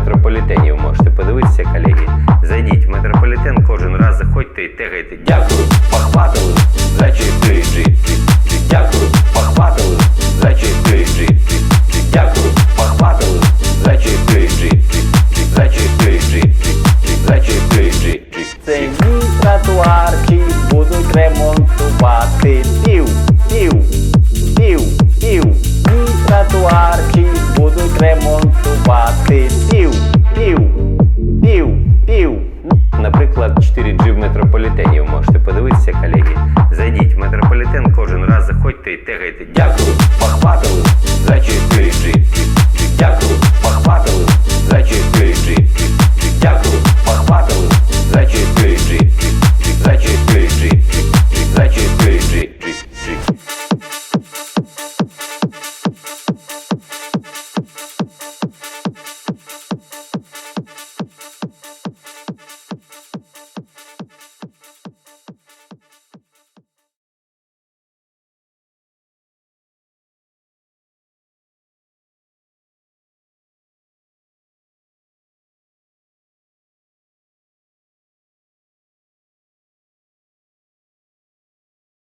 4G в метрополітені. Ви можете подивитися, колеги. Зайдіть в метрополітен, кожен раз заходьте і тегайте. Дякую, похватили за 4G. Дякую, похватили за 4G. Дякую, похватили за 4G. За 4G. За 4G. Це мій тротуарчик будуть ремонтувати. Пів, пів, метрополітенів можете подивитися, колеги. Зайдіть в метрополітен, кожен раз заходьте і тегайте. Дякую, пахпатову за чотири житті.